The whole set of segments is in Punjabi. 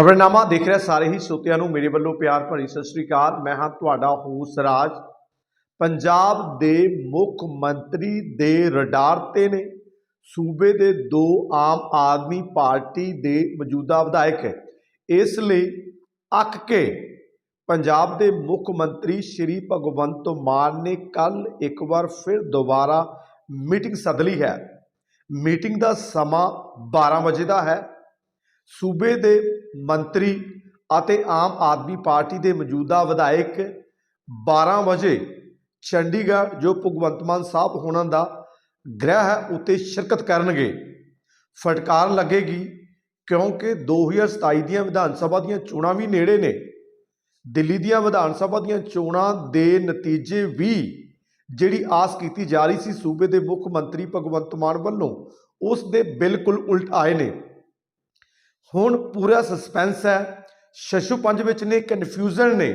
ਖਬਰਨਾਮਾ ਦੇਖ ਰਿਹਾ ਸਾਰੇ ਹੀ ਸਰੋਤਿਆਂ ਨੂੰ ਮੇਰੇ ਵੱਲੋਂ ਪਿਆਰ ਭਰੀ ਸਤਿ ਸ੍ਰੀ ਅਕਾਲ। ਮੈਂ ਹਾਂ ਤੁਹਾਡਾ ਹੋਸ ਰਾਜ। ਪੰਜਾਬ ਦੇ ਮੁੱਖ ਮੰਤਰੀ ਦੇ ਰਡਾਰ ਤੇ ਨੇ। ਸੂਬੇ ਦੇ ਦੋ ਆਮ ਆਦਮੀ ਪਾਰਟੀ ਦੇ ਮੌਜੂਦਾ ਵਿਧਾਇਕ ਇਸ ਲਈ ਅੱਕ ਕੇ ਪੰਜਾਬ ਦੇ ਮੁੱਖ ਮੰਤਰੀ ਸ਼੍ਰੀ ਭਗਵੰਤ ਮਾਨ ਨੇ ਕੱਲ ਇੱਕ ਵਾਰ ਫਿਰ ਦੁਬਾਰਾ ਮੀਟਿੰਗ ਸੱਦ ਲਈ ਹੈ। ਮੀਟਿੰਗ ਦਾ ਸਮਾਂ 12 ਵਜੇ ਦਾ ਹੈ। ਸੂਬੇ ਦੇ ਮੰਤਰੀ ਅਤੇ ਆਮ ਆਦਮੀ ਪਾਰਟੀ ਦੇ ਮੌਜੂਦਾ ਵਿਧਾਇਕ 12 ਵਜੇ ਚੰਡੀਗੜ੍ਹ, ਜੋ ਭਗਵੰਤ ਮਾਨ ਸਾਹਿਬ ਹੋਣਾ ਦਾ ਗ੍ਰਹਿ ਹੈ, ਉੱਤੇ ਸ਼ਿਰਕਤ ਕਰਨਗੇ। ਫਟਕਾਰ ਲੱਗੇਗੀ ਕਿਉਂਕਿ 2027 ਦੀਆਂ ਵਿਧਾਨ ਸਭਾ ਦੀਆਂ ਚੋਣਾਂ ਵੀ ਨੇੜੇ ਨੇ। ਦਿੱਲੀ ਦੀਆਂ ਵਿਧਾਨ ਸਭਾ ਦੀਆਂ ਚੋਣਾਂ ਦੇ ਨਤੀਜੇ ਵੀ ਜਿਹੜੀ ਆਸ ਕੀਤੀ ਜਾ ਰਹੀ ਸੀ ਸੂਬੇ ਦੇ ਮੁੱਖ ਮੰਤਰੀ ਭਗਵੰਤ ਮਾਨ ਵੱਲੋਂ, ਉਸ ਦੇ ਬਿਲਕੁਲ ਉਲਟ ਆਏ ਨੇ। ਹੁਣ ਪੂਰਾ ਸਸਪੈਂਸ ਹੈ। ਸ਼ਸ਼ੂ ਪੰਜ ਵਿੱਚ ਨੇ ਕਨਫਿਊਜ਼ਨ ਨੇ,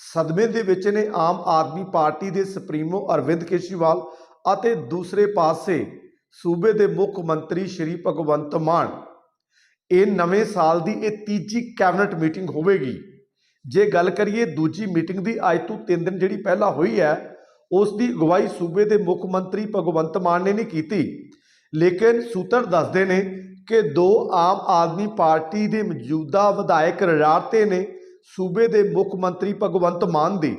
ਸਦਮੇ ਦੇ ਵਿੱਚ ਨੇ, ਆਮ ਆਦਮੀ ਪਾਰਟੀ ਦੇ ਸੁਪਰੀਮੋ ਅਰਵਿੰਦ ਕੇਜਰੀਵਾਲ ਅਤੇ ਦੂਸਰੇ ਪਾਸੇ ਸੂਬੇ ਦੇ ਮੁੱਖ ਮੰਤਰੀ ਸ਼੍ਰੀ ਭਗਵੰਤ ਮਾਨ। ਇਹ ਨਵੇਂ ਸਾਲ ਦੀ ਇਹ ਤੀਜੀ ਕੈਬਨਿਟ ਮੀਟਿੰਗ ਹੋਵੇਗੀ। ਜੇ ਗੱਲ ਕਰੀਏ ਦੂਜੀ ਮੀਟਿੰਗ ਦੀ, ਅੱਜ ਤੋਂ 3 ਦਿਨ ਜਿਹੜੀ ਪਹਿਲਾਂ ਹੋਈ ਹੈ, ਉਸ ਦੀ ਅਗਵਾਈ ਸੂਬੇ ਦੇ ਮੁੱਖ ਮੰਤਰੀ ਭਗਵੰਤ ਮਾਨ ਨੇ ਨਹੀਂ ਕੀਤੀ। ਲੇਕਿਨ ਸੂਤਰ ਦੱਸਦੇ ਨੇ ਕਿ ਦੋ ਆਮ ਆਦਮੀ ਪਾਰਟੀ ਦੇ ਮੌਜੂਦਾ ਵਿਧਾਇਕ ਰੜਾਤੇ ਨੇ ਸੂਬੇ ਦੇ ਮੁੱਖ ਮੰਤਰੀ ਭਗਵੰਤ ਮਾਨ ਦੀ,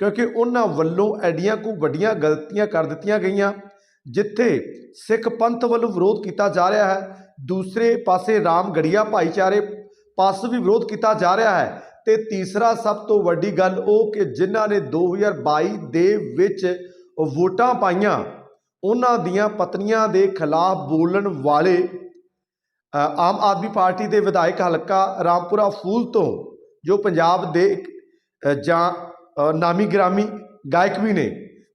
ਕਿਉਂਕਿ ਉਹਨਾਂ ਵੱਲੋਂ ਐਡੀਆਂ ਕੋ ਵੱਡੀਆਂ ਗਲਤੀਆਂ ਕਰ ਦਿੱਤੀਆਂ ਗਈਆਂ, ਜਿੱਥੇ ਸਿੱਖ ਪੰਥ ਵੱਲੋਂ ਵਿਰੋਧ ਕੀਤਾ ਜਾ ਰਿਹਾ ਹੈ, ਦੂਸਰੇ ਪਾਸੇ ਰਾਮਗੜੀਆ ਭਾਈਚਾਰੇ ਪਾਸ ਵੀ ਵਿਰੋਧ ਕੀਤਾ ਜਾ ਰਿਹਾ ਹੈ, ਤੇ ਤੀਸਰਾ ਸਭ ਤੋਂ ਵੱਡੀ ਗੱਲ ਉਹ ਕਿ ਜਿਨ੍ਹਾਂ ਨੇ 2022 ਦੇ ਵਿੱਚ ਵੋਟਾਂ ਪਾਈਆਂ, ਉਹਨਾਂ ਦੀਆਂ ਪਤਨੀਆਂ ਦੇ ਖਿਲਾਫ ਬੋਲਣ ਵਾਲੇ ਆਮ ਆਦਮੀ ਪਾਰਟੀ ਦੇ ਵਿਧਾਇਕ ਹਲਕਾ ਰਾਮਪੁਰਾ ਫੂਲ ਤੋਂ ਜੋ ਪੰਜਾਬ ਦੇ ਜਾਂ ਨਾਮੀ ਗ੍ਰਾਮੀ ਗਾਇਕ ਵੀ ਨੇ,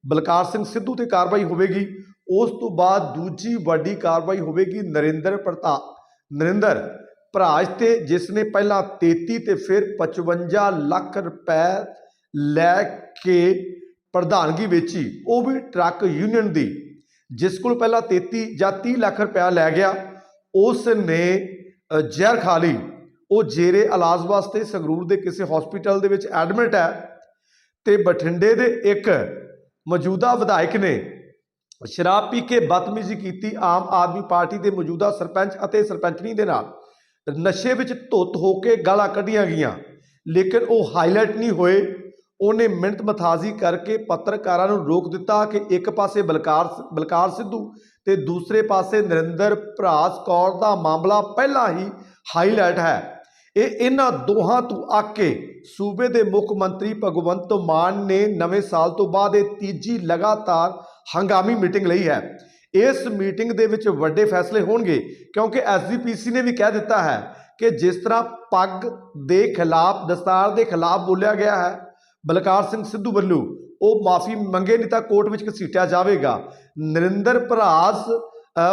ਬਲਕਾਰ ਸਿੰਘ ਸਿੱਧੂ ਤੇ ਕਾਰਵਾਈ ਹੋਵੇਗੀ। ਉਸ ਤੋਂ ਬਾਅਦ ਦੂਜੀ ਵੱਡੀ ਕਾਰਵਾਈ ਹੋਵੇਗੀ ਨਰਿੰਦਰ ਪ੍ਰਤਾ, ਨਰਿੰਦਰ, ਭਰਾਜ ਤੇ, ਜਿਸ ਨੇ ਪਹਿਲਾਂ 33 ਤੇ ਫਿਰ 55 ਲੱਖ ਰੁਪਏ ਲੈ ਕੇ ਪ੍ਰਧਾਨਗੀ ਵੇਚੀ। ਉਹ ਵੀ ਟਰੱਕ ਯੂਨੀਅਨ ਦੀ, ਜਿਸ ਕੋਲ ਪਹਿਲਾਂ 33 ਜਾਂ 30 ਲੱਖ ਰੁਪਇਆ ਲੈ ਗਿਆ। ਉਸ ਨੇ ਜ਼ਹਿਰ ਖਾ ਲਈ। ਉਹ ਜੇਰੇ ਇਲਾਜ ਵਾਸਤੇ ਸੰਗਰੂਰ ਦੇ ਕਿਸੇ ਹਸਪੀਟਲ ਦੇ ਵਿੱਚ ਐਡਮਿਟ ਹੈ ਤੇ ਬਠਿੰਡੇ ਦੇ ਇੱਕ ਮੌਜੂਦਾ ਵਿਧਾਇਕ ਨੇ ਸ਼ਰਾਬ ਪੀ ਕੇ ਬਦਤਮੀਜ਼ੀ ਕੀਤੀ। ਆਮ ਆਦਮੀ ਪਾਰਟੀ ਦੇ ਮੌਜੂਦਾ ਸਰਪੰਚ ਅਤੇ ਸਰਪੰਚਨੀ ਦੇ ਨਾਲ ਨਸ਼ੇ ਵਿੱਚ ਧੁੱਤ ਹੋ ਕੇ ਗਾਲਾਂ ਕੱਢੀਆਂ ਗਈਆਂ। ਲੇਕਿਨ ਉਹ ਹਾਈਲਾਈਟ ਨਹੀਂ ਹੋਏ। ਉਹਨੇ ਮਿੰਟ ਮਥਾਜ਼ੀ ਕਰਕੇ ਪੱਤਰਕਾਰਾਂ ਨੂੰ ਰੋਕ ਦਿੱਤਾ ਕਿ ਇੱਕ ਪਾਸੇ ਬਲਕਾਰ ਬਲਕਾਰ ਸਿੱਧੂ ਤੇ ਦੂਸਰੇ ਪਾਸੇ ਨਰਿੰਦਰ ਭਰਾਸ ਕੌਰ ਦਾ ਮਾਮਲਾ ਪਹਿਲਾਂ ਹੀ ਹਾਈਲਾਈਟ ਹੈ। ਇਹ ਇਹਨਾਂ ਦੋਹਾਂ ਤੋਂ ਅੱਕ ਕੇ ਸੂਬੇ ਦੇ ਮੁੱਖ ਮੰਤਰੀ ਭਗਵੰਤ ਮਾਨ ਨੇ ਨਵੇਂ ਸਾਲ ਤੋਂ ਬਾਅਦ ਇਹ ਤੀਜੀ ਲਗਾਤਾਰ ਹੰਗਾਮੀ ਮੀਟਿੰਗ ਲਈ ਹੈ। ਇਸ ਮੀਟਿੰਗ ਦੇ ਵਿੱਚ ਵੱਡੇ ਫੈਸਲੇ ਹੋਣਗੇ ਕਿਉਂਕਿ ਐਸਜੀਪੀਸੀ ਨੇ ਵੀ ਕਹਿ ਦਿੱਤਾ ਹੈ ਕਿ ਜਿਸ ਤਰ੍ਹਾਂ ਪੱਗ ਦੇ ਖਿਲਾਫ, ਦਸਤਾਰ ਦੇ ਖਿਲਾਫ ਬੋਲਿਆ ਗਿਆ ਹੈ ਬਲਕਾਰ ਸਿੰਘ ਸਿੱਧੂ ਵੱਲੋਂ ਉਹ ਮਾਫੀ ਮੰਗੇ, ਨਹੀਂ ਤਾਂ ਕੋਰਟ ਵਿੱਚ ਘਸੀਟਿਆ ਜਾਵੇਗਾ। ਨਰਿੰਦਰ ਭਰਾਸ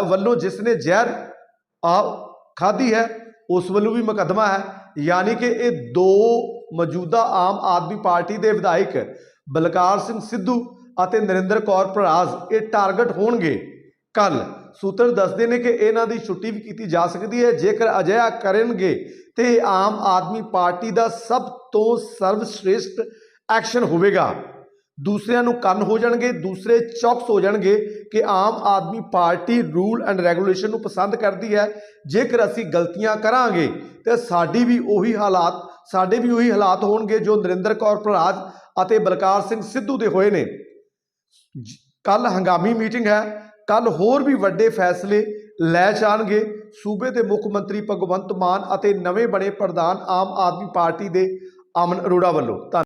ਵੱਲੋਂ ਜਿਸ ਨੇ ਜ਼ਹਿਰ ਆ ਖਾਧੀ ਹੈ, ਉਸ ਵੱਲੋਂ ਵੀ ਮੁਕੱਦਮਾ ਹੈ। ਯਾਨੀ ਕਿ ਇਹ ਦੋ ਮੌਜੂਦਾ ਆਮ ਆਦਮੀ ਪਾਰਟੀ ਦੇ ਵਿਧਾਇਕ ਬਲਕਾਰ ਸਿੰਘ ਸਿੱਧੂ ਅਤੇ ਨਰਿੰਦਰ ਕੌਰ ਭਰਾਸ, ਇਹ ਟਾਰਗੇਟ ਹੋਣਗੇ। ਕੱਲ ਸੂਤਰ ਦੱਸਦੇ ਨੇ ਕਿ ਇਹਨਾਂ ਦੀ ਛੁੱਟੀ ਵੀ ਕੀਤੀ ਜਾ ਸਕਦੀ ਹੈ। ਜੇਕਰ ਅਜਿਹਾ ਕਰਨਗੇ ਤੇ ਇਹ ਆਮ ਆਦਮੀ ਪਾਰਟੀ ਦਾ ਸਭ ਤੋਂ ਸਰਵਸ਼੍ਰੇਸ਼ਟ ਐਕਸ਼ਨ ਹੋਵੇਗਾ। ਦੂਸਰਿਆਂ ਨੂੰ ਕੰਨ ਹੋ ਜਾਣਗੇ, ਦੂਸਰੇ ਚੌਕਸ ਹੋ ਜਾਣਗੇ ਕਿ Aam Aadmi party rule and regulation ਨੂੰ ਪਸੰਦ ਕਰਦੀ ਹੈ। ਜੇਕਰ ਅਸੀਂ ਗਲਤੀਆਂ ਕਰਾਂਗੇ, ਤੇ ਸਾਡੀ ਵੀ ਉਹੀ ਹਾਲਾਤ, ਸਾਡੇ ਵੀ ਉਹੀ ਹਾਲਾਤ ਹੋਣਗੇ ਜੋ ਨਰਿੰਦਰ ਕੌਰ ਪ੍ਰਰਾਜ ਅਤੇ ਬਲਕਾਰ ਸਿੰਘ ਸਿੱਧੂ ਦੇ ਹੋਏ ਨੇ। ਕੱਲ ਹੰਗਾਮੀ ਮੀਟਿੰਗ ਹੈ। ਕੱਲ ਹੋਰ ਵੀ ਵੱਡੇ ਫੈਸਲੇ ਲੈ ਜਾਣਗੇ। ਸੂਬੇ ਦੇ ਮੁੱਖ ਮੰਤਰੀ ਭਗਵੰਤ ਮਾਨ ਅਤੇ ਨਵੇਂ ਬਣੇ ਪ੍ਰਧਾਨ ਆਮ ਆਦਮੀ ਪਾਰਟੀ ਦੇ ਅਮਨ ਅਰੋੜਾ ਵੱਲੋਂ। ਧੰਨ-